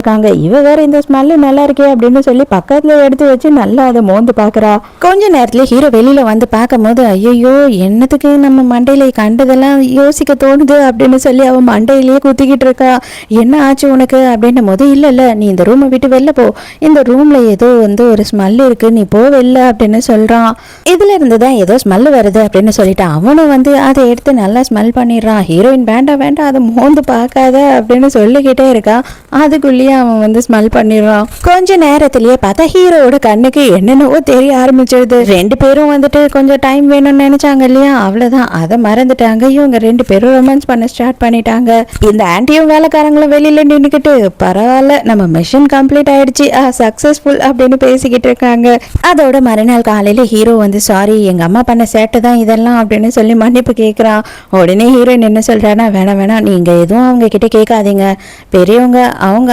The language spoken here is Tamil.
இருக்காங்க. இவ வேற இந்த ஸ்மெல்லு நல்லா இருக்கே அப்படின்னு சொல்லி பக்கத்துல எடுத்து வச்சு நல்லா அதை மோந்து பாக்குறா கொஞ்ச நேரத்துல ஹீரோ வெளியில வந்து பார்க்கும் போது ஐயோ என்னத்துக்கு நம்ம மண்டையில கண்டதெல்லாம் யோசிக்க தோணுது? அப்படின்னு சொல்லி அவன் மண்டையிலேயே குத்திக்கிட்டு இருக்கா. என்ன ஆச்சு உனக்கு? அப்படின்னும் போது இல்ல இல்ல நீ இந்த ரூமை விட்டு வெளில போ. இந்த ரூம்ல ஏதோ வந்து ஒரு ஸ்மெல் இருக்கு. நீ போ வெளில அப்படின்னு சொல்றான் இதுல இருந்து தான் ஏதோ ஸ்மெல் வருது அப்படின்னு சொல்லிட்டு அவனும் வந்து அதை எடுத்து நல்லா ஸ்மெல் பண்ணிடுறான். ஹீரோயின் வேண்டாம் வேண்டாம் அதை மோந்து பார்க்காத அப்படின்னு சொல்லிக்கிட்டே இருக்கா. அதுக்குள்ளேயே அவன் வந்து ஸ்மெல் பண்ணிடுறான். கொஞ்ச நேரத்திலேயே பார்த்தா ஹீரோவோட கண்ணுக்கு என்னென்னவோ தெரிய ஆரம்பிச்சிடுது. ரெண்டு பேரும் வந்துட்டு கொஞ்சம் டைம் வேணும்னு நினைச்சாங்க இல்லையா? அவ்வளவுதான். அதை மறந்துட்டாங்க. இவங்க ரெண்டு பேரும் ரொமான்ஸ் பண்ண ஸ்டார்ட் பண்ணிட்டாங்க. இந்த ஆண்டியும் வேலைக்காரங்களும் வெளியில நின்றுக்கிட்டு பரவாயில்ல நம்ம மிஷன் கம்ப்ளீட் ஆயிடுச்சு. சக்சஸ்ஃபுல் அப்படின்னு பேசிக்கிட்டு இருக்காங்க. அதோட மறுநாள் காலையில ஹீரோ வந்து சாரி எங்க அம்மா பண்ண சேட்டை தான் இதெல்லாம் அப்படின்னு சொல்லி மன்னிப்பு கேட்குறான் உடனே ஹீரோயின் என்ன சொல்றான்னா வேணாம் வேணாம். நீங்க எதுவும் அவங்க கிட்ட கேட்காதீங்க. பெரியவங்க அவங்க